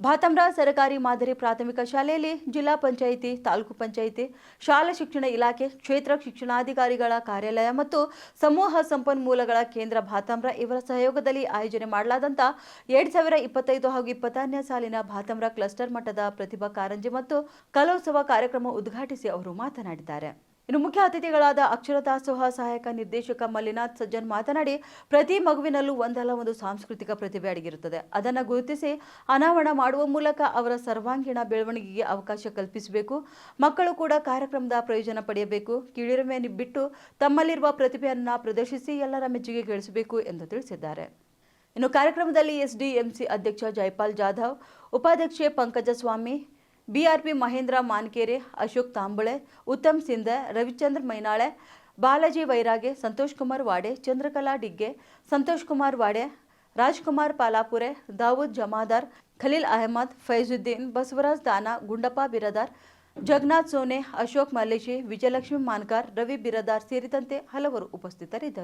ಭಾತಮ್ರ ಸರಕಾರಿ ಮಾದರಿ ಪ್ರಾಥಮಿಕ ಶಾಲೆಯಲ್ಲಿ ಜಿಲ್ಲಾ ಪಂಚಾಯಿತಿ, ತಾಲೂಕು ಪಂಚಾಯಿತಿ, ಶಾಲಾ ಶಿಕ್ಷಣ ಇಲಾಖೆ, ಕ್ಷೇತ್ರ ಶಿಕ್ಷಣಾಧಿಕಾರಿಗಳ ಕಾರ್ಯಾಲಯ ಮತ್ತು ಸಮೂಹ ಸಂಪನ್ಮೂಲಗಳ ಕೇಂದ್ರ ಭಾತಮ್ರ ಇವರ ಸಹಯೋಗದಲ್ಲಿ ಆಯೋಜನೆ ಮಾಡಲಾದಂಥ ಎರಡು ಸಾವಿರ ಇಪ್ಪತ್ತೈದು ಹಾಗೂ ಇಪ್ಪತ್ತನೇ ಸಾಲಿನ ಭಾತಮ್ರ ಕ್ಲಸ್ಟರ್ ಮಟ್ಟದ ಪ್ರತಿಭಾ ಕಾರಂಜಿ ಮತ್ತು ಕಲೋತ್ಸವ ಕಾರ್ಯಕ್ರಮ ಉದ್ಘಾಟಿಸಿ ಅವರು ಮಾತನಾಡಿದ್ದಾರೆ. ಇನ್ನು ಮುಖ್ಯ ಅತಿಥಿಗಳಾದ ಅಕ್ಷರ ದಾಸೋಹ ಸಹಾಯಕ ನಿರ್ದೇಶಕ ಮಲ್ಲಿನಾಥ್ ಸಜ್ಜನ್ ಮಾತನಾಡಿ, ಪ್ರತಿ ಮಗುವಿನಲ್ಲೂ ಒಂದಲ್ಲ ಒಂದು ಸಾಂಸ್ಕೃತಿಕ ಪ್ರತಿಭೆ ಅಡಗಿರುತ್ತದೆ. ಅದನ್ನು ಗುರುತಿಸಿ ಅನಾವರಣ ಮಾಡುವ ಮೂಲಕ ಅವರ ಸರ್ವಾಂಗೀಣ ಬೆಳವಣಿಗೆಗೆ ಅವಕಾಶ ಕಲ್ಪಿಸಬೇಕು. ಮಕ್ಕಳು ಕೂಡ ಕಾರ್ಯಕ್ರಮದ ಪ್ರಯೋಜನ ಪಡೆಯಬೇಕು. ಕೀಳಿರಿಮೆ ಬಿಟ್ಟು ತಮ್ಮಲ್ಲಿರುವ ಪ್ರತಿಭೆಯನ್ನು ಪ್ರದರ್ಶಿಸಿ ಎಲ್ಲರ ಮೆಚ್ಚುಗೆ ಗಳಿಸಬೇಕು ಎಂದು ತಿಳಿಸಿದ್ದಾರೆ. ಇನ್ನು ಕಾರ್ಯಕ್ರಮದಲ್ಲಿ ಎಸ್ಡಿಎಂಸಿ ಅಧ್ಯಕ್ಷ ಜೈಪಾಲ್ ಜಾಧವ್, ಉಪಾಧ್ಯಕ್ಷೆ ಪಂಕಜ ಸ್ವಾಮಿ ಬಿಆರ್ಪಿ ಮಹೇಂದ್ರ ಮಾನ್ಕೇರೆ, ಅಶೋಕ್ ತಾಂಬಳೆ, ಉತ್ತಮ್ ಸಿಂಧೆ ರವಿಚಂದ್ರ ಮೈನಾಳೆ, ಬಾಲಾಜಿ ವೈರಾಗೆ, ಸಂತೋಷ್ ಕುಮಾರ್ ವಾಡೆ, ಚಂದ್ರಕಲಾ ಡಿಗ್ಗೆ, ಸಂತೋಷ್ ಕುಮಾರ್ ವಾಡೆ, ರಾಜ್ಕುಮಾರ್ ಪಾಲಾಪುರೆ, ದಾವೂದ್ ಜಮಾದಾರ್, ಖಲೀಲ್ ಅಹಮದ್, ಫೈಜುದ್ದೀನ್, ಬಸವರಾಜ್ ದಾನಾ, ಗುಂಡಪ್ಪ ಬಿರದಾರ್, ಜಗನ್ನಾಥ್ ಸೋನೆ, ಅಶೋಕ್ ಮಲ್ಲೇಶಿ, ವಿಜಯಲಕ್ಷ್ಮಿ ಮಾನ್ಕಾರ್, ರವಿ ಬಿರದಾರ್ ಸೇರಿದಂತೆ ಹಲವರು ಉಪಸ್ಥಿತರಿದ್ದರು.